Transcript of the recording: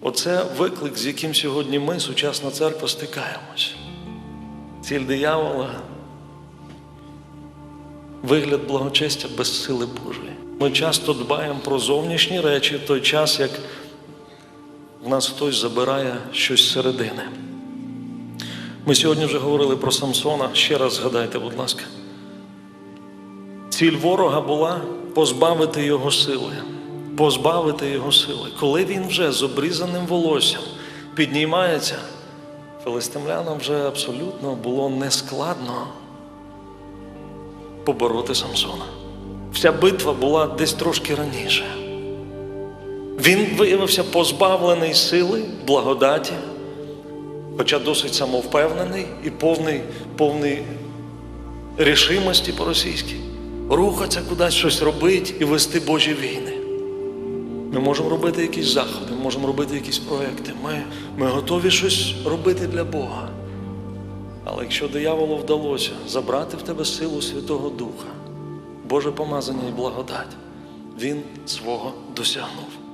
Оце виклик, з яким сьогодні ми, сучасна церква, стикаємось. Ціль диявола вигляд благочестя без сили Божої. Ми часто дбаємо про зовнішні речі в той час, як в нас хтось забирає щось зсередини. Ми сьогодні вже говорили про Самсона. Ще раз згадайте, будь ласка. Ціль ворога була позбавити його сили, позбавити його сили. Коли він вже з обрізаним волоссям піднімається, филистимлянам вже абсолютно було нескладно побороти Самсона. Вся битва була десь трошки раніше. Він виявився позбавлений сили, благодаті, хоча досить самовпевнений і повний, повний рішимості по-російськи. Рухатися кудись щось робити і вести Божі війни. Ми можемо робити якісь заходи, ми можемо робити якісь проекти. Ми, ми готові щось робити для Бога. Але якщо дияволу вдалося забрати в тебе силу Святого Духа, Боже помазання і благодать, він свого досягнув.